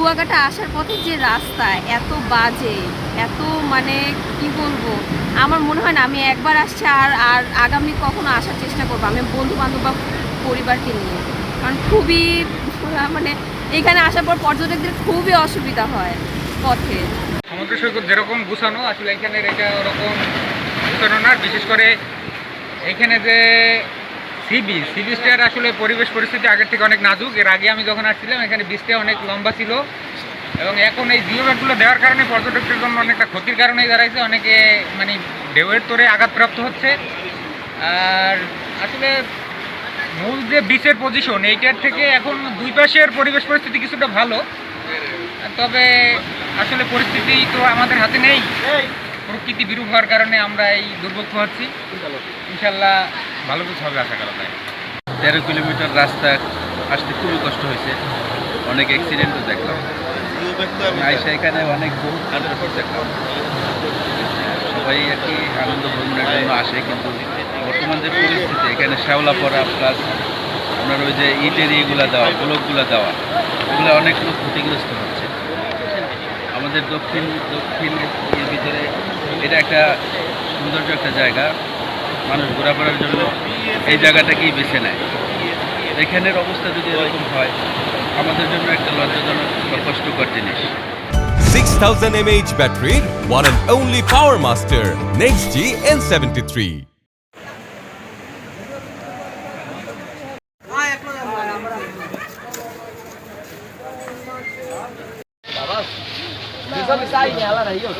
কুয়াকাটা আসার পথে যে রাস্তা, এত বাজে, এত মানে কি বলব? আমার মনে হয় না, আমি একবার আসছি আর আর আগামী কখনো আসার চেষ্টা করব, আমি বন্ধু বান্ধব বা পরিবারকে নিয়ে। কারণ খুবই মানে এখানে আসার পর পর্যটকদের খুবই অসুবিধা হয় পথে। সমুদ্র সৈকত যেরকম গুছানো, আসলে এখানের এটা ওরকম গুছানো না, বিশেষ করে এখানে যে সি বিচ সি বিচটার আসলে পরিবেশ পরিস্থিতি আগের থেকে অনেক নাজুক। এর আগে আমি যখন আসছিলাম, এখানে বিচটা অনেক লম্বা ছিল। এবং এখন এই জিও ব্যাগগুলো দেওয়ার কারণে পর্যটকদের জন্য অনেকটা ক্ষতির কারণেই দাঁড়াইছে। অনেকে মানে ঢেউয়ের তোরে আঘাতপ্রাপ্ত হচ্ছে। আর আসলে মূল যে বিচের পজিশন এইটার থেকে এখন দুই পাশের পরিবেশ পরিস্থিতি কিছুটা ভালো। তবে আসলে পরিস্থিতি তো আমাদের হাতে নেই। প্রকৃতি বিরূপ হওয়ার কারণে আমরা এই দুর্ভোগ হচ্ছি ইনশাল্লাহ ভালো কিছু হবে আশা করা যায়। তেরো কিলোমিটার রাস্তা আসতে খুবই কষ্ট হয়েছে। অনেক অ্যাক্সিডেন্টও দেখলাম। আইসা এখানে অনেক বহুত আন্তর্জাতিক দেখলাম। সবাই আর কি আনন্দ ভ্রমণের জন্য আসে, কিন্তু বর্তমান যে পরিস্থিতি, এখানে শ্যাওলা পড়া প্লাস আপনার ওই যে ইটের ইয়েগুলো দেওয়া, ব্লকগুলো দেওয়া, এগুলো অনেক ক্ষতিগ্রস্ত হচ্ছে আমাদের দক্ষিণ দক্ষিণ এর ভিতরে এটা একটা সৌন্দর্য একটা জায়গা। মানুষ ঘোরাফেরার জন্য এই জায়গাটাকেই বেছে নেয়? এখানের অবস্থা যদি এরকম হয় আমাদের জন্য একটা লজ্জাজনক বা কষ্টকর জিনিস 6000 mAh battery, one and only Power Master, Next G N73. sabe sair ela aí, ó.